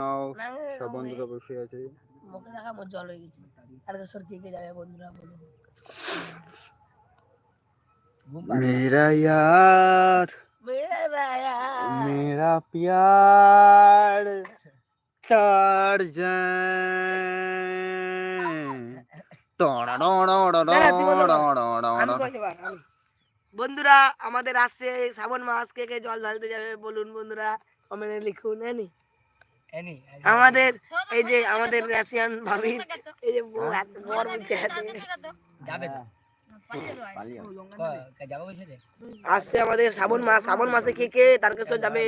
নাও না, সব বন্ধুরা বসে আছে মুখে দেখা মোর জল হয়ে গেছে তারকেশ্বর কে কে যাবে বন্ধুরা বলো मेरा यार মেরা यार, मेरा प्यार तार আমি কইতে পার, আমি। বন্ধুরা আমাদের আসছে শ্রাবণ মাস কে কে জল ঢালতে যাবে বলুন বন্ধুরা কমেন্টে লিখুন হ্যাঁ আমাদের এই যে আমাদের রাশিয়ান ভাবি এই যে বউ হাত। বর মুখে আসছে আমাদের শ্রাবণ মাস। শ্রাবণ মাসে কে কে তারকেশ্বর যাবে?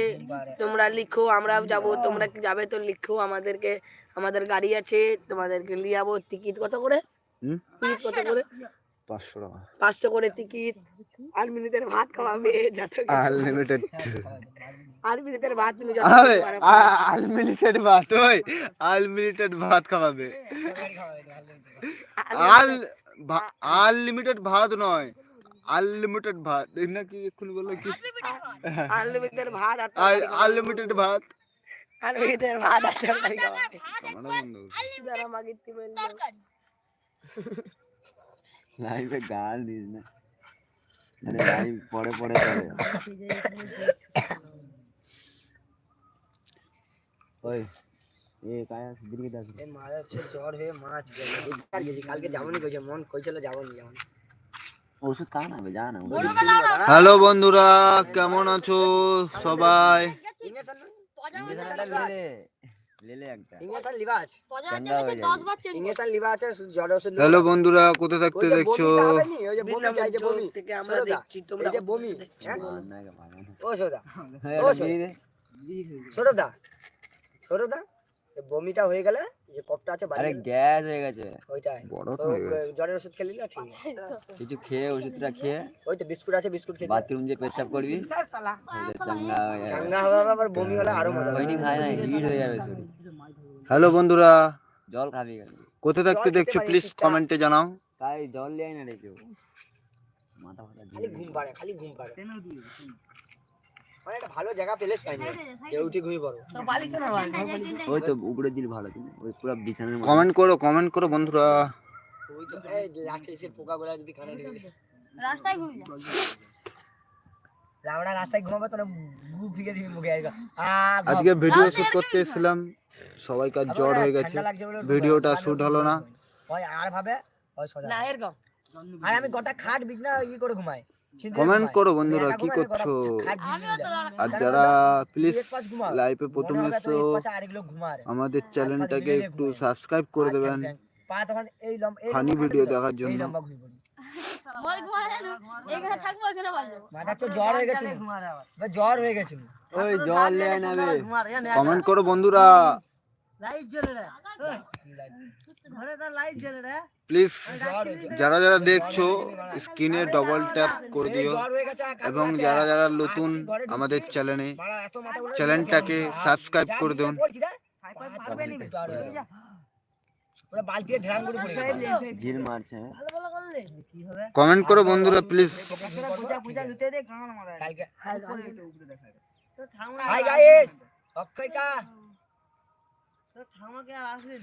তোমরা লিখো আমরাও যাব। তোমরা কি যাবে তো লিখো। আমাদেরকে আমাদের গাড়ি আছে। তোমাদেরকে নিয়ে যাব টিকিট। কত করে? টিকিট কত করে? পাঁচশো টাকা। পাঁচশো করে টিকিট। মিনিটের ভাত খাওয়াবে। যত কিছু। আনলিমিটেড ভাত তুমি যত আনলিমিটেড ভাত ওই আনলিমিটেড ভাত খাওয়াবে। আল আনলিমিটেড ভাত নয় আনলিমিটেড ভাত। না কি এক্ষুনি বলল কি? আনলিমিটেড ভাত। আনলিমিটেড ভাত। আনলিমিটেড ভাত লাইভে গাল দিস না। লাইভ পরে পরে ওই এ কায়া দিকে দাস এ মারা জ্বর হয়ে মাছ গেছে। কালকে যাবনি কইছে মন কইছিল যাবনি যাবনি ওষুধ খা না বে, হ্যালো বন্ধুরা কেমন আছো সবাই? হয়ে হ্যালো বন্ধুরা কোথায় থাকতে দেখছ? বমিটা দিয়ে দে। বমিটা হয়ে গেলে যে কপটা আছে আরে গ্যাস হয়ে গেছে। ওইটাই। বড় তো জ্বরের ওষুধ খেলি না? ঠিক আছে। কিছু খেয়ে ওষুধটা খেয়ে। ওই তো বিস্কুট আছে বিস্কুট খেতে বাথরুম যে পেচ্ছাপ করবি। চাঙ্গা চাঙ্গা হবে আবার বমি হলে আরও মজা ওইনি খায় না হিট হয়ে যাবে শরীর। হ্যালো বন্ধুরা। জল খাবি কোথায় থাকতে দেখছ? প্লিজ কমেন্টে জানাও। তাই জল লিয়াই না রে কেউ। মাথা ফাটা খালি ঘুম পাড়ে খালি ঘুম পাড়ে। মানে একটা ভালো জায়গা পেলেস পাইনি কেউ উঠে ঘুমিয়ে পড়ো তো বালি কেন বালি? ওই তো উপরে দিল ভালো ছিল ওই পুরো বিছানার মধ্যে। কমেন্ট করো কমেন্ট করো বন্ধুরা। ওই তো এই লাস্টে এসে পোকাগুলা যদি কানে ঢুকে রাস্তায় ঘুরে যা। লাউড়া রাস্তায় ঘুমাবে তো গু ফিকে দিবি মুখে আইগা আজকে ভিডিও শুট করতে এসেছিলাম সবাইকার জ্বর হয়ে গেছে। ভিডিওটা শুট হলো না। হয় আর ভাবে সোজা। না এরকম আর আমি গোটা খাট বিছনা ই করে ঘুমাই। কমেন্ট করো বন্ধুরা কি করছ? আর যারা প্লিজ লাইভে প্রথমে তো এসো। আমাদের চ্যানেলটাকে একটু সাবস্ক্রাইব করে দেবেন। ঠ্যাং ঠ্যাং। পা তখন এই লম্বা এই ফানি ভিডিও দেখার জন্য। কমেন্ট করো বন্ধুরা। প্লিজ যারা যারা দেখছ স্ক্রিনে ডবল ট্যাপ করে দিও। আর এবং যারা যারা নতুন আমাদের চ্যানেলে চ্যানেলটাকে সাবস্ক্রাইব করে দিন। জ্বর হয়ে। করে। কমেন্ট বন্ধুরা প্লিজ হাই গাইস অক্ষয় কা ফোন নেই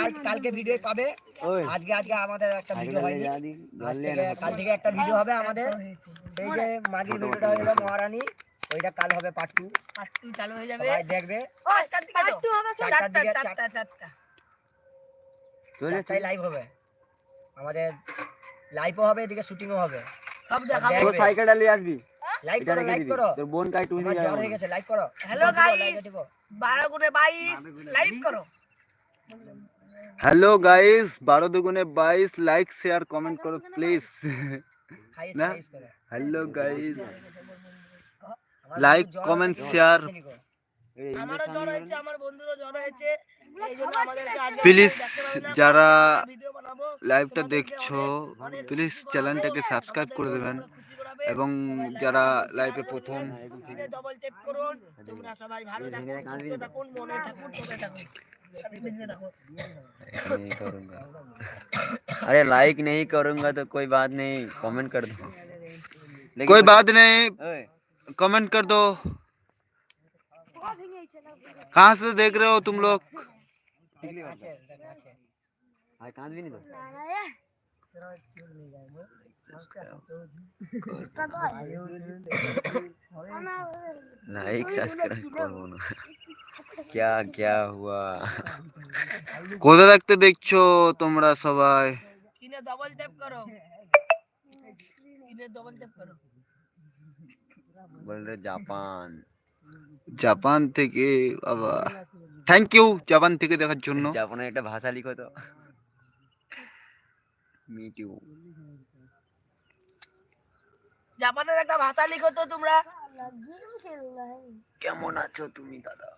কাল কালকে ভিডিও পাবে। আজকে আজকে আমাদের একটা ভিডিও হয়নি। আজ থেকে কাল থেকে একটা ভিডিও হবে আমাদের। সেই যে মাগির ভিডিওটা হলো মহারানী ওইটা কাল হবে পার্ট টু চালু হয়ে যাবে। সবাই দেখবে। তো? একটু হবে চারটা চারটা চারটা। চারটায় লাইভ হবে। আমাদের লাইভও হবে এদিকে শুটিংও হবে। সব দেখাবো। তোর সাইকেলটা নিয়ে আসবি। লাইক করো লাইক করো। তোর বোন কাই টুনি জ্বর হয়ে গেছে লাইক করো। লাইক. লাইক দিবো বারো গুণে বাইশ। লাইভ করো। হ্যালো গাইস বারো দুগুণে বাইশ লাইক শেয়ার কমেন্ট করো প্লিজ না? হ্যালো গাইস লাইক কমেন্ট আজকে প্লিজ যারা লাইভটা দেখছ প্লিজ চ্যানেলটাকে সাবস্ক্রাইব করে দেবেন। এবং যারা লাইভে প্রথম সবাই ভালো থাকুন মনে থাকুন থাকুন। नहीं करूँगा अरे लाइक नहीं करूँगा तो कोई बात नहीं कमेंट कर दो। कोई बात नहीं। कमेंट कर दो। कहाँ से देख रहे हो तुम लोग? लाइक सब्सक्राइब करो ना क्या क्या हुआ কোথা থাকতে দেখছো তোমরা সবাই কিনে ডবল টেপ করো কিনে ডবল টেপ করো बोल रहे जापान জাপান থেকে বাবা থ্যাংক ইউ জাপান থেকে দেখার জন্য জাপানের একটা ভাষা লিখো তো মিটিউ জাপানের একটা ভাষা লিখো তো তোমরা কেমন আছো তুমি দাদা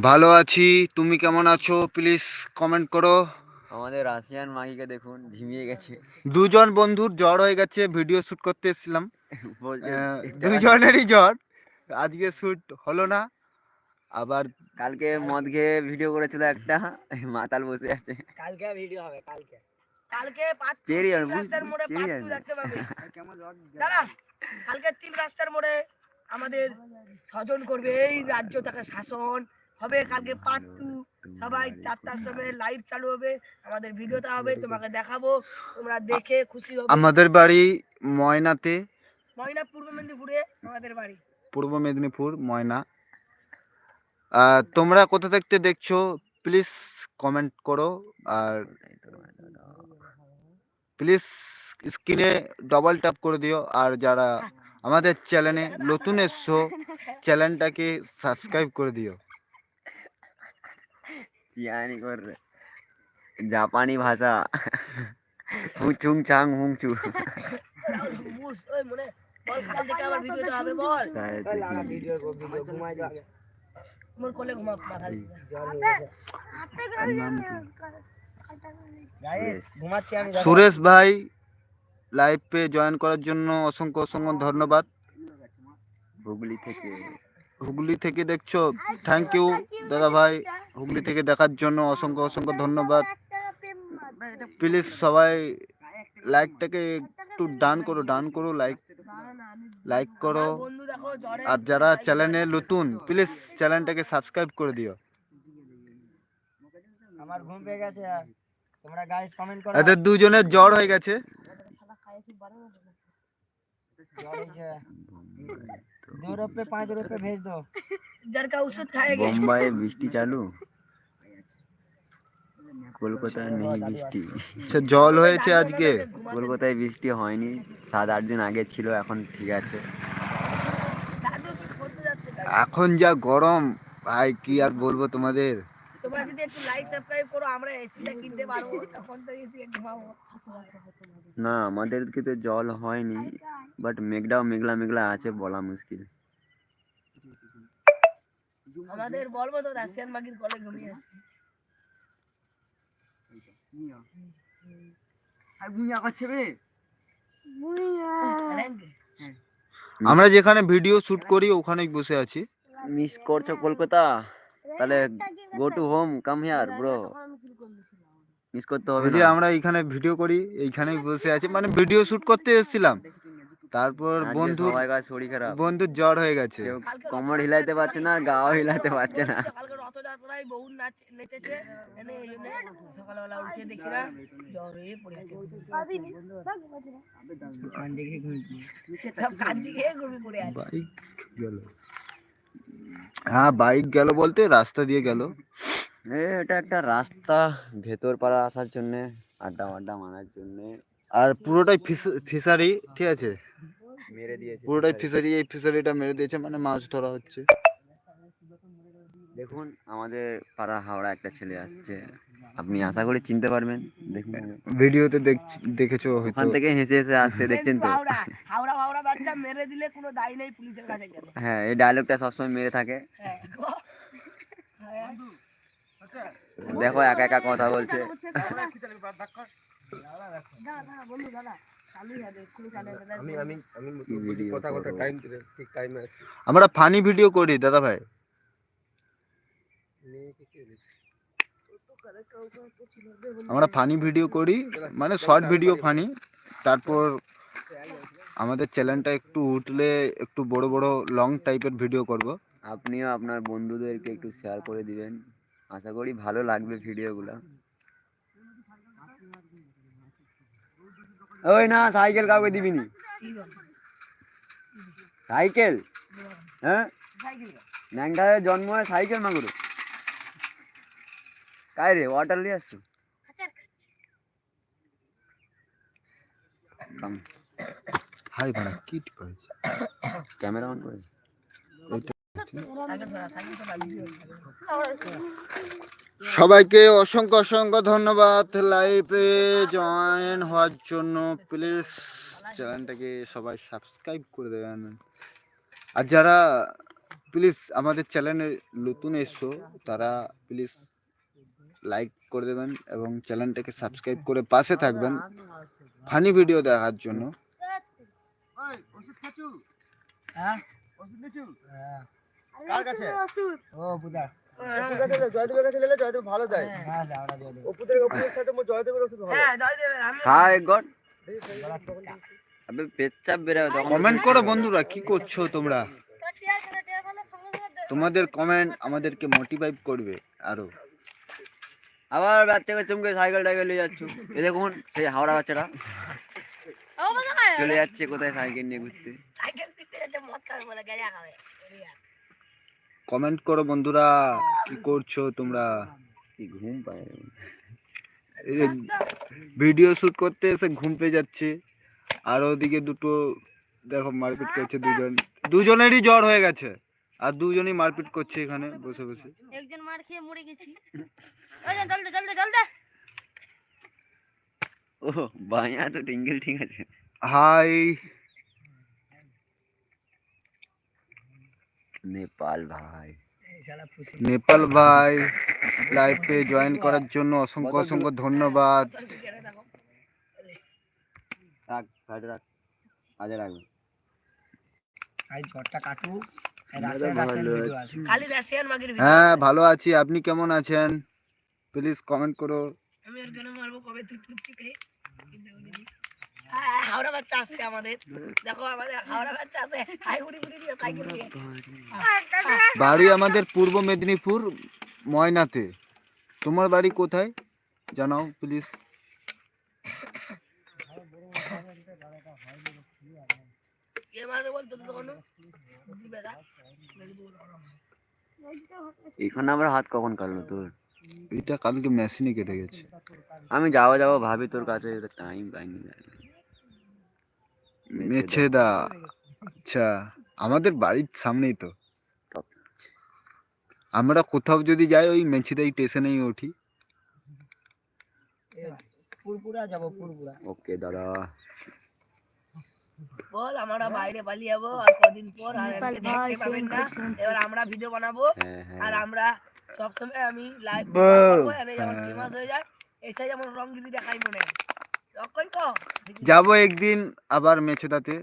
ভালো আছি তুমি কেমন আছো? প্লিজ কমেন্ট করো। আমাদের রাশিয়ান মাগিকে দেখুন ঝিমিয়ে গেছে। দুজন বন্ধুর জ্বর হয়ে গেছে ভিডিও শুট করতে এসেছিলাম। দুজনেরই জ্বর। আজকে শ্যুট হলো না। আবার কালকে মদ খেয়ে ভিডিও করেছিল একটা মাতাল বসে আছে। কালকে ভিডিও হবে কালকে। কালকে পাঁচ চেরি আর বুঝ- রাস্তার মোড়ে পাঁচ দেখতে পাবে। দাঁড়া কালকে তিন রাস্তার মোড়ে আমাদের স্বজন করবে এই রাজ্য রাজ্যটাকে শাসন হবে কালকে পার্ট টু সবাই চারটার সময় লাইভ চালু হবে আমাদের ভিডিওটা হবে তোমাকে দেখাবো তোমরা দেখে খুশি হবে। আমাদের বাড়ি ময়নাতে। ময়না পূর্ব মেদিনীপুরে আমাদের বাড়ি। পূর্ব মেদিনীপুর ময়না। তোমরা কোথা থেকে দেখছ প্লিজ কমেন্ট করো আর প্লিজ স্ক্রিনে ডবল ট্যাপ করে দিও আর যারা আমাদের চ্যানেলে নতুন এসছো চ্যানেলটাকে সাবস্ক্রাইব করে দিও চিয়ানি কর রে। জাপানি ভাষা হুচুং চাং হুং চু বুঝ ওই মনে বল কাল থেকে আবার ভিডিওটা হবে বল ভিডিও ভিডিও ঘুমাই যাবে মোর কোলে ঘুমা মাথা দিয়ে। গাইস ঘুমাচ্ছি আমি দেখো। সুরেশ ভাই লাইভে জয়েন করার জন্য অসংখ্য অসংখ্য ধন্যবাদ। হুগলি থেকে। হুগলি থেকে দেখছ থ্যাংক ইউ দাদা ভাই। হুগলি থেকে দেখার জন্য অসংখ্য অসংখ্য ধন্যবাদ। প্লিজ সবাই লাইকটাকে একটু ডান করো ডান করো লাইক লাইক করো। আর যারা চ্যানেলে নতুন প্লিজ চ্যানেলটাকে সাবস্ক্রাইব করে দিও। আমার ঘুম পেয়ে গেছে তোমরা গাইস কমেন্ট করো। এদের দুজনের জ্বর হয়ে গেছে। दो रुपए पाँच रुपए भेज दो যার কা ওষুধ খায় গেছে বোম্বাই বৃষ্টি চালু কলকাতায় নেই বৃষ্টি সে জল হয়েছে আজকে কলকাতায় বৃষ্টি হয়নি সাত আট দিন আগে ছিল এখন ঠিক আছে দাদু কি করতে যাচ্ছে দাদু? এখন যা গরম ভাই কি আর বলবো তোমাদের তোমরা যদি একটু লাইক সাবস্ক্রাইব করো আমরা এসিটা কিনতে পারবো তখন তো এসি ঘুমাবো না আমাদেরকে তো জল হয়নি বাট মেঘটাও মেঘলা মেঘলা আছে বলা মুশকিল। আমাদের বলব তো রাশিয়ান মাগির কলে ঘুমিয়ে আছে। আমরা যেখানে ভিডিও শুট করি ওখানেই বসে আছি। মিস করছ কলকাতা? তাহলে go to home come here bro miss করতে হবে ওই যে আমরা এখানে ভিডিও করি এইখানেই বসে আছি। মানে ভিডিও শুট করতে এসেছিলাম। তারপর আজকে বন্ধু সবাইকার শরীর খারাপ। বন্ধুর জ্বর হয়ে গেছে। কেউ কোমর হিলাইতে পারছে না আর গাও হিলাতে পারছে না। কালকে রথযাত্রায় বহু নাচ নেচেছে। এনে এই জন্য সকালবেলা উঠে দেখি না জ্বর হয়ে পড়ে আছে সব কান্দি খেয়ে ঘুমিয়ে পড়ে আছে। বাইক গেল। হ্যাঁ বাইক গেল বলতে রাস্তা দিয়ে গেল। এটা একটা রাস্তা ভেতর পাড়া আসার জন্য আড্ডা আড্ডা মারার জন্য। আর পুরোটাই ফিশারি ঠিক আছে? মেরে দিয়েছে পুরোটাই ফিশারি। এই ফিশারিটা মেরে দিয়েছে মানে মাছ ধরা হচ্ছে। দেখুন আমাদের পাড়া হাওড়া একটা ছেলে আসছে। আপনি আশা করি চিনতে পারবেন। দেখুন। ভিডিওতে দেখ- দেখেছ হয়তো। ওখান থেকে হেসে হেসে আসছে দেখছেন তো? হাওড়া হাওড়া হাওড়া বাচ্চা মেরে দিলে কোনো দায় নেই পুলিশের কাছে গেলে। হ্যাঁ এই ডায়লগটা সবসময় মেরে থাকে। হ্যাঁ। দেখো একা একা কথা বলছে। আমরা ফানি ভিডিও করি দাদা ভাই। আমরা ফানি ভিডিও করি মানে শর্ট ভিডিও ফানি তারপর আমাদের চ্যানেলটা একটু উঠলে একটু বড় বড় লং টাইপের ভিডিও করব। আপনিও আপনার বন্ধুদেরকে একটু শেয়ার করে দিবেন। আশা করি ভালো লাগবে ভিডিওগুলো ওই না সাইকেল কাউকে দিবিনি সাইকেল হ্যাঁ? ন্যাংটায় জন্ম হয় সাইকেল মাগুরে। কাই রে ওয়াটার নিয়ে আসছো? হাই ভাড়া কি করেছে ক্যামেরা অন করে সবাইকে অসংখ্য অসংখ্য ধন্যবাদ লাইভে জয়েন হওয়ার জন্য। প্লিজ চ্যানেলটাকে সবাই সাবস্ক্রাইব করে দেবেন। আর যারা প্লিজ আমাদের চ্যানেলে নতুন এসছো তারা প্লিজ লাইক করে দেবেন এবং চ্যানেলটাকে সাবস্ক্রাইব করে পাশে থাকবেন ফানি ভিডিও দেখার জন্য। হ্যাঁ। কার কাছে? ও বুদা। ভালো দেয় হ্যাঁ। হ্যাঁ হাই গড। আবে বেরাও কমেন্ট করো বন্ধুরা কি করছ তোমরা? তোমাদের কমেন্ট আমাদেরকে মোটিভেট করবে আরও। আবার বাচ্চাকে চমকে সাইকেল টাইকেল নিয়ে যাচ্ছ। এ দেখুন সেই হাওড়া বাচ্চারা খায় চলে যাচ্ছে কোথায় সাইকেল নিয়ে ঘুরতে? সাইকেল দিতে যাচ্ছে মদ খাবে বলে গেজা খাবে কমেন্ট করো বন্ধুরা কি করছ তোমরা? কি ঘুম পায় এই যে ভিডিও শুট করতে এসে ঘুম পেয়ে যাচ্ছে। আর ওদিকে দুটো দেখো মারপিট করছে দুজন। দুজনেরই জ্বর হয়ে গেছে। আর দুজনই মারপিট করছে এখানে বসে বসে। একজন মার খেয়ে মরে গেছি। ওই জল দে জল দে ও বায়া তো টিঙ্গেল ঠিক আছে। হাই। নেপাল ভাই। নেপাল ভাই লাইভে জয়েন করার জন্য অসংখ্য অসংখ্য ধন্যবাদ। রাখ সাইডে রাখ। কাজে রাখবে। হ্যাঁ ভালো আছি। আপনি কেমন আছেন? প্লিজ কমেন্ট করো। আমি ওর জন্য মারবো? কবে তুই তুই হাওড়া বাচ্চা আসছে আমাদের। দেখো আমাদের হাওড়া বাচ্চা আছে। হাই উড়ি উড়ি দিয়ে। সাইকেল বাড়ি আমাদের পূর্ব মেদিনীপুর ময়নাতে। তোমার বাড়ি কোথায়? জানাও প্লিজ এখানে আবার হাত কখন কাটলো তোর? এটা কালকে মেশিনে কেটে গেছে। আমি যাওয়া যাওয়া ভাবি তোর কাছে টাইম পাইনি। মেছেদা আচ্ছা আমাদের বাড়ির সামনেই তো। আমরা কোথাও যদি যাই ওই মেছেদাই স্টেশনেই উঠি। পুরপুরা যাব পুরপুরা। ওকে দাদা। বল আমরা বাইরে পালিয়ে যাব আর কদিন পর আর দেখতে পাবেন না। এবার আমরা ভিডিও বানাবো হ্যাঁ আর হ্যাঁ আমরা সবসময় আমি লাইভ। যেমন। ফেমাস হয়ে। যায়। এসে যেমন রঙ্গিলি দেখাই মনে হয়। যাব একদিন আবার মেছেদাতে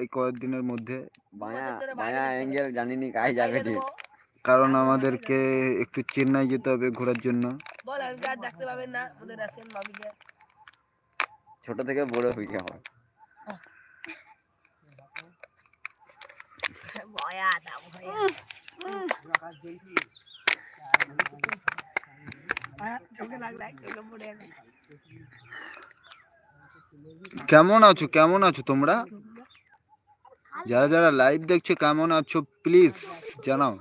এই কয়েকদিনের মধ্যে। বায়া বায়া অ্যাঙ্গেল জানিনি কাজ যাবে কারণ আমাদেরকে একটু চেন্নাই যেতে হবে ঘোরার জন্য। ছোট থেকে বড় হয়ে যাওয়া। ভয়া দা ভয়া চোখে লাগলে চোখে পড়ে গেল। কেমন আছো? কেমন আছো তোমরা? যারা যারা লাইভ দেখছ, কেমন আছো? প্লিজ জানাও।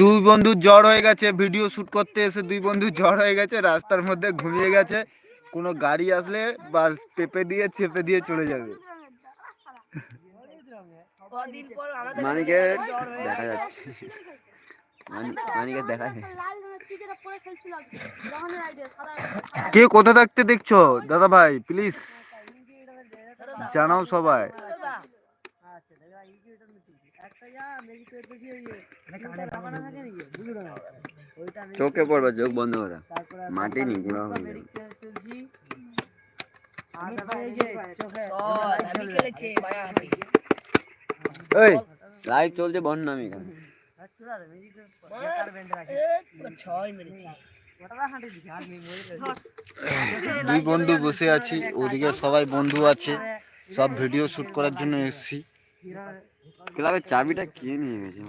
দুই বন্ধু জ্বর হয়ে গেছে ভিডিও শুট করতে এসে দুই বন্ধু জ্বর হয়ে গেছে, রাস্তার মধ্যে ঘুমিয়ে গেছে। কোনো গাড়ি আসলে বাস পেপে দিয়ে চেপে দিয়ে চলে যাবে। কদিন পর আমাদের মানিকে দেখা যাচ্ছে। দেখা যায়। লাল রঙের কি কোথা থাকতে দেখছ? দাদা ভাই প্লিজ জানাও সবাই। চোখে পড়বে চোখ বন্ধ করে। মাটি নি হয়ে যাবে আমি খেলেছি মায়াহাটি এই লাইভ চলছে আমি এখানে। দুই বন্ধু বসে আছি ওদিকে সবাই বন্ধু আছে সব ভিডিও শুট করার জন্য এসেছি। ক্লাবের চাবিটা কে নিয়ে গেছে?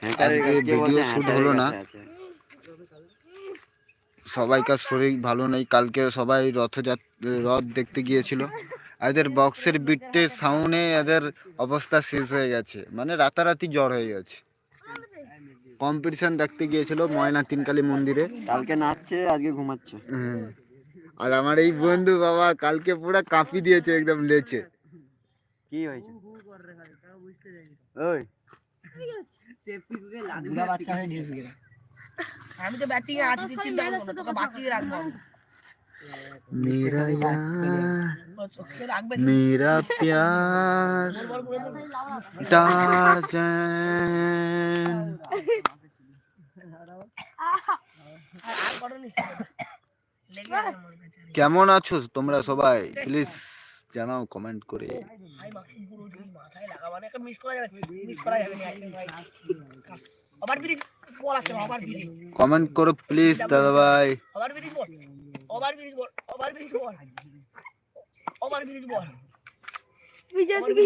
হ্যাঁ, আজকে video shoot হলো না। সবাইকার শরীর ভালো নেই কালকে সবাই রথযাত্রা রথ দেখতে গিয়েছিল। এদের বক্সের বিটে সাউন্ডে এদের অবস্থা শেষ হয়ে গেছে। মানে রাতারাতি জ্বর হয়ে গেছে। কম্পিটিশন দেখতে গিয়েছিল ময়না তিনকালী মন্দিরে। কালকে নাচছে আজকে ঘুমাচ্ছে। হুম। আর আমার এই বন্ধু বাবা কালকে পুরো কাঁপি দিয়েছে একদম লেচে। কি হয়েছে? ওই। আমি তো ব্যাটিং আছি বাঁচিয়ে রাখব। আমি। মেরা यार ও চোখে রাখবে मेरा प्यार বল বলে দেবো। टार्जन আর করনি লেগে গেল মনে বেচারি। কেমন আছো তোমরা সবাই প্লিজ জানাও কমেন্ট করে ভাই মাসি পুরো যদি মাথায় লাগাবো না একটা মিস করা যাবে মিস করা যাবে না একদম ভাই আবার বিড়ি বল আছে আবার বিড়ি কমেন্ট করো প্লিজ দাদা ভাই বল বল বল বিজয় থেকে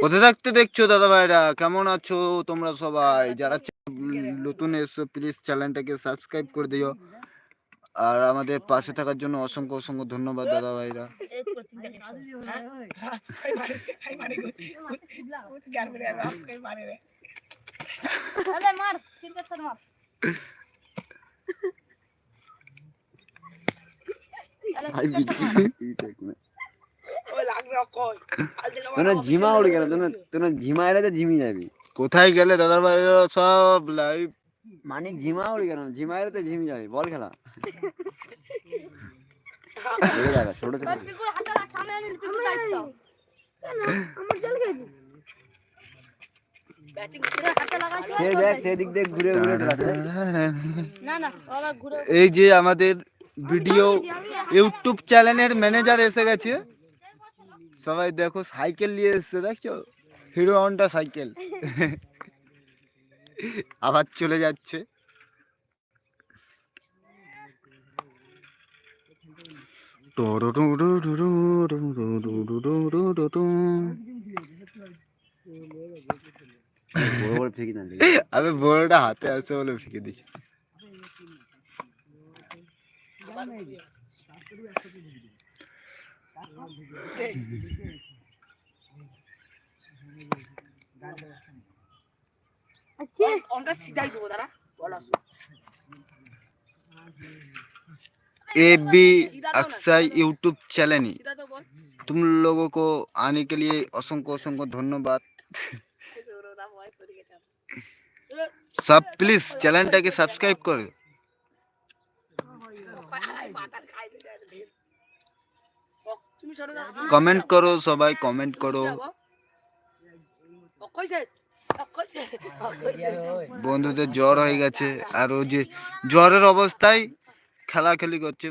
কোথায় থাকতে দেখছ দাদা ভাইরা কেমন আছো তোমরা সবাই যারা নতুন এসছো প্লিজ চ্যানেলটাকে সাবস্ক্রাইব করে দিও আর আমাদের পাশে থাকার জন্য অসংখ্য অসংখ্য ধন্যবাদ দাদা ভাইরা তোর ঝিমা উড়ে গেল তোর ঝিমা এলে তো ঝিমি যাবি। কোথায় গেলে দাদা ভাইরা সব লাইভ মানিক ঝিমা উড়ে গেল ঝিমা এলে তো ঝিমি যাবি বল খেলা। ছোট থেকে। তোর পিকুর হাতে রাখ সামনে আনিল পিকুর দায়িত্ব। আমার জল গেছে ব্যাটিং তোর হাতে লাগাইছো সে দেখ সেদিক দেখ ঘুরে ঘুরে চলাচ্ছে না না ও আবার ঘুরে। এই যে আমাদের ভিডিও ইউটিউব চ্যানেলের ম্যানেজার এসে গেছে। সবাই দেখো সাইকেল নিয়ে এসছে দেখছ? Hero Honda cycle. আবার চলে যাচ্ছে। আমি বড়টা হাতে আছে বলে ফিকে দিছি আচ্ছা অনটা সিধাই দেবো দাঁড়া বল আসো A B Akshay YouTube channel সিধা তো বল तुम लोगों को आने के लिए असंख्य असंख्य धन्यवाद ওরা ভয় করে গেছে सब प्लीज চ্যানেলটাকে সাবস্ক্রাইব করে পাটার খাই দিতে আর ঢের। ও, তুমি সরে যাও কমেন্ট করো সবাই কমেন্ট করো বন্ধুদের জ্বর হয়ে গেছে আর ও যে জ্বরের অবস্থায় খেলাখেলি করছে।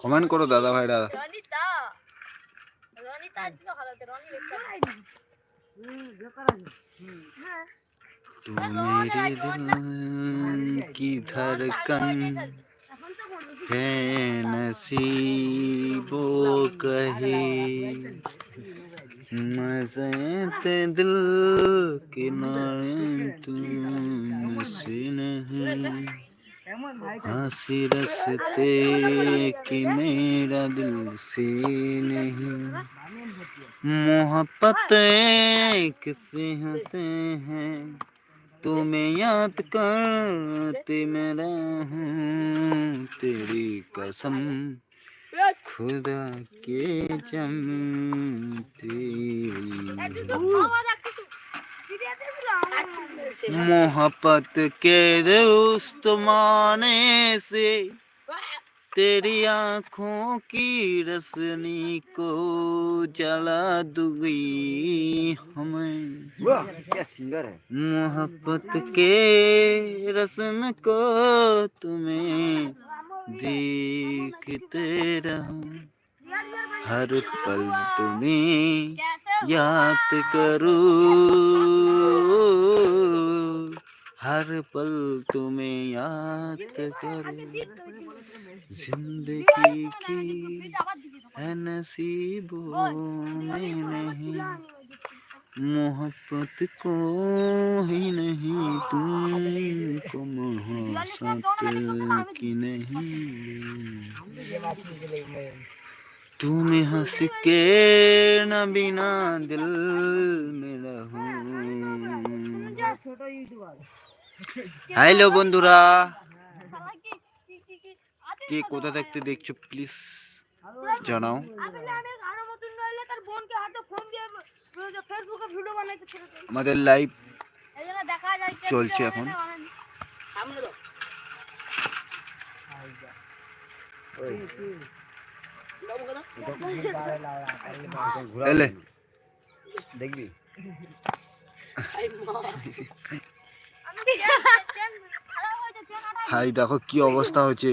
কমেন্ট করো দাদা ভাইরা। রনিতা রনিতা तू मेरे दिल की धड़कन है नसीबों कहे, मज़े ते दिल के नारे तुमसे नहीं। हँसी रसते कि मेरा दिल से नहीं। मोहब्बत किसे होते हैं तुम्हें याद करते मेरा हूँ तेरी कसम। खुदा के जम तेरी। मोहब्बत के दोस्त माने से। तेरी आँखों की रसनी को जला दूँगी हमें। क्या सिंगर है। मोहब्बत के रस्म को तुम्हें देखते रहूँ। हर पल तुम्हें याद करूँ। हर पल तुम्हें याद करूँ। जिंदगी की है नसीबों में नहीं मोहब्बत को ही नहीं तुमको मोहब्बत की नहीं तुम हंस के न बिना दिल में रहूं হ্যালো বন্ধুরা কে কোথা থাকতে দেখছ প্লিজ জানাও। ফেসবুকে ভিডিও বানাইতে ছেড়ে দেয় আমাদের লাইভ চলছে এখন। দেখবি? হাই দেখো কি অবস্থা হয়েছে।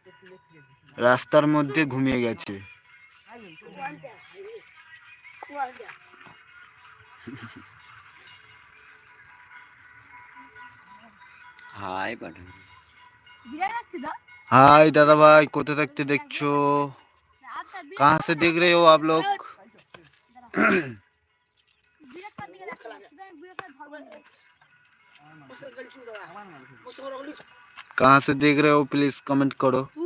রাস্তার মধ্যে ঘুমিয়ে গেছে হাই পাঠান ভিড়ে যাচ্ছে তো हाय दादा भाई कोथे तकते देखो আচ্ছা कहाँ से देख रहे हो आप लोग বিরাট পার দিকে দেখো শুধু আমি বিরাট পার ধরবো না মুসল গলছু দাদা মুসল গলছু कहाँ से देख रहे हो प्लीज कमेंट करो কি আরে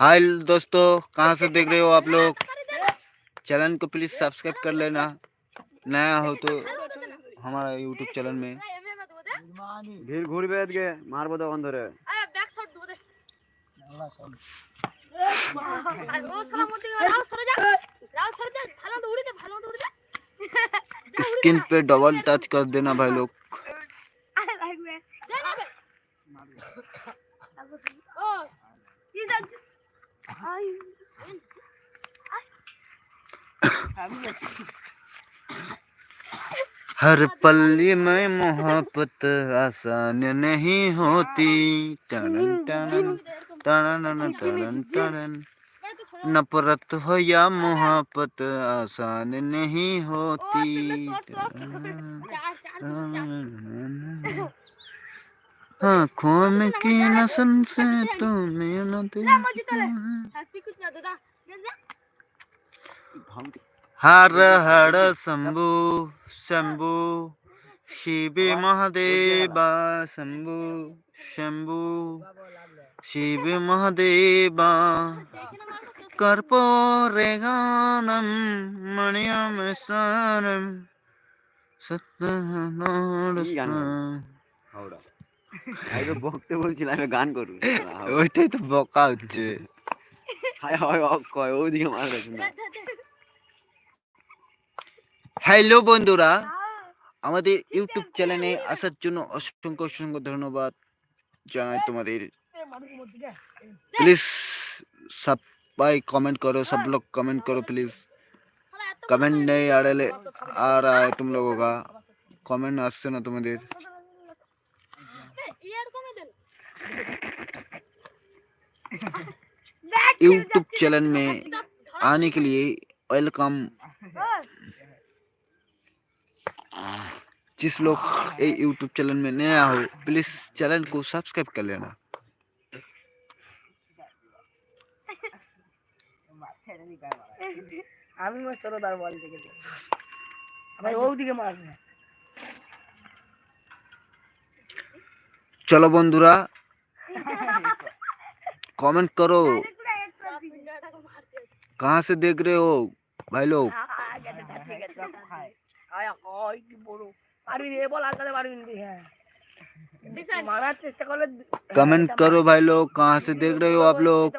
हाय दोस्तों कहाँ से देख रहे हो आप लोग? चैनल को प्लीज़ सब्सक्राइब कर लेना। नया हो तो हमारा यूट्यूब चैनल में। भीड़ घूर बैठ गए मार बोध अंदर स्किन पे डबल टच कर देना भाई लोग। ओ Hayır. हर पल्ली में मोहब्बत आसान नहीं होती। टन टन टन टन टन नफरत हो या मोहब्बत आसान नहीं होती। आँखों में की नसन से तुम्हें न हर हर शंभु शंभु शिव महादेवा शंभु शंभु शिव महादेवा कर्पूरे गानं मणियं सारं কি গান? सत्यनारायण হাওড়া আগে বকতে বলছিলাম আমি গান করবো ওইটাই তো বকা হচ্ছে হায় হয় অক কয় ওইদিকে মার গেছে না হ্যালো বন্ধুরা আমাদের ইউটিউব চ্যানেলে আসার জন্য অসংখ্য অসংখ্য ধন্যবাদ জানাই তোমাদের प्लीज सबाई कमेंट करो सब लोग कमेंट करो प्लीज कमेंट नहीं आ रहे आ रहा है तुम लोगों का कमेंट আসছে না তোমাদের यूट्यूब चैनल में आने के लिए वेलकम जिस लोग ये यूट्यूब चैनल में नया हो प्लीज चैनल को सब्सक्राइब कर लेना আমি ওই সরদার বল থেকে ভাই ওদিকে মার না चलो बंधुरा कमेंट करो। कहाँ से देख रहे हो भाई लोग? कमेंट करो भाई लोग कहाँ से देख रहे हो आप लोग?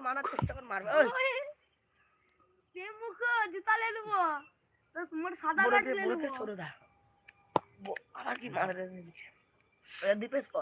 दीपेश को।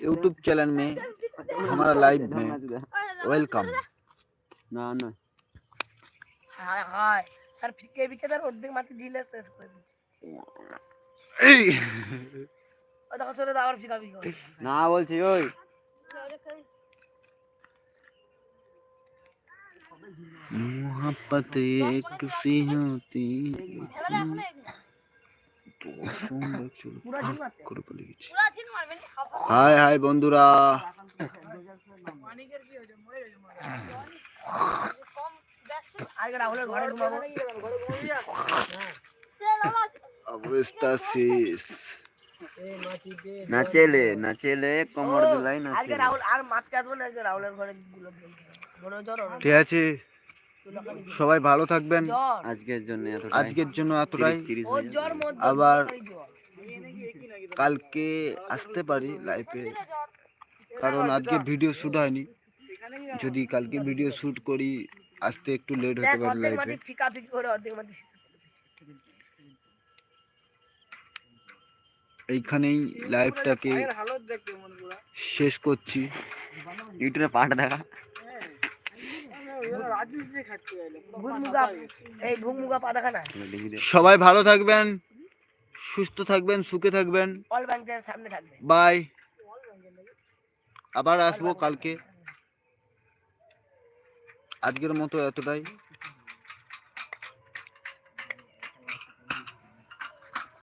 यूट्यूब चैनल में हमारा लाइव में वेलकम না না হায় হায় তার ফিকে বিকে তার অর্ধেক মাটি দিলে শেষ করে দিচ্ছে ও দেখো ছোট দা আবার ফিকা ফিকা না বলছি ওই मोहब्बत एक सी होती তো সুন্দর করে বলে গেছি। মারবেন হাই হাই বন্ধুরা। অবস্থা শেষ। নাচেলে নাচেলে কোমর দুলাই নাচেলে আর আজকে রাহুলের ঘরে জ্বর ঠিক আছে। সবাই ভালো থাকবেন। আজকের জন্য আজকের জন্য এতটাই। আবার কালকে আসতে পারি লাইফে কারণ আজকে ভিডিও শুট হয়নি। যদি কালকে ভিডিও শুট করি আসতে একটু লেট হতে পারে মাটি এইখানেই লাইভটাকে শেষ করছি। ইউটিউবে পাঠ দেখা। এই সবাই ভালো থাকবেন সুস্থ থাকবেন সুখে থাকবেন। অল ব্যাংকের সামনে থাকবে। বাই। আবার আসব কালকে। আজকের মতো এতটাই।